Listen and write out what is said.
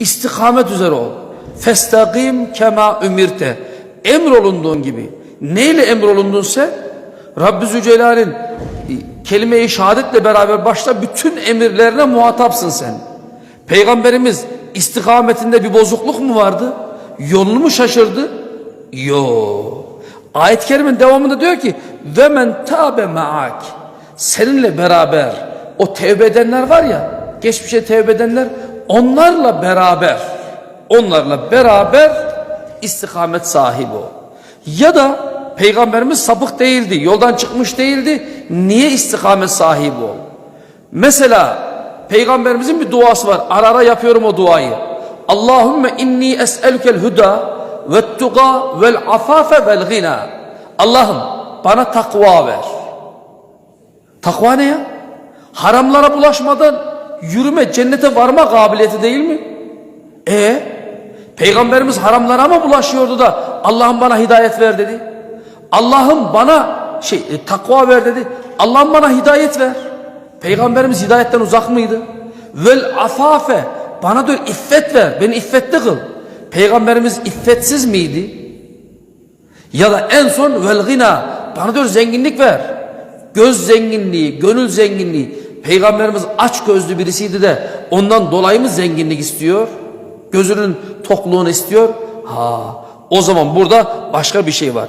İstikamet üzere ol. Festakim kema ümirte. Emrolunduğun gibi. Neyle emrolundunsa Rabbi Zülcelal'in e, kelime-i şehadetle beraber başta bütün emirlerine muhatapsın sen. Peygamberimiz istikametinde bir bozukluk mu vardı? Yolunu mu şaşırdı? Yo. Ayet-i kerimenin devamında diyor ki ve men tabe maak. Seninle beraber o tevbe edenler var ya, geçmişe tevbe edenler onlarla beraber onlarla beraber istikamet sahibi ol. Ya da peygamberimiz sapık değildi, yoldan çıkmış değildi. Niye istikamet sahibi ol? Mesela peygamberimizin bir duası var. Ara ara yapıyorum o duayı. Allahümme inni es'elükel huda ve tuga vel afafe vel gina. Allah'ım bana takva ver. Takva ne ya? Haramlara bulaşmadan yürüme, cennete varma kabiliyeti değil mi? E Peygamberimiz haramlara mı bulaşıyordu da Allah'ım bana hidayet ver dedi. Allah'ım bana şey e, takva ver dedi. Allah'ım bana hidayet ver. Peygamberimiz hidayetten uzak mıydı? Vel afafe bana diyor iffet ver. Beni iffetli kıl. Peygamberimiz iffetsiz miydi? Ya da en son vel gina bana diyor zenginlik ver. Göz zenginliği, gönül zenginliği. Peygamberimiz aç gözlü birisiydi de ondan dolayı mı zenginlik istiyor? Gözünün tokluğunu istiyor. Ha, o zaman burada başka bir şey var.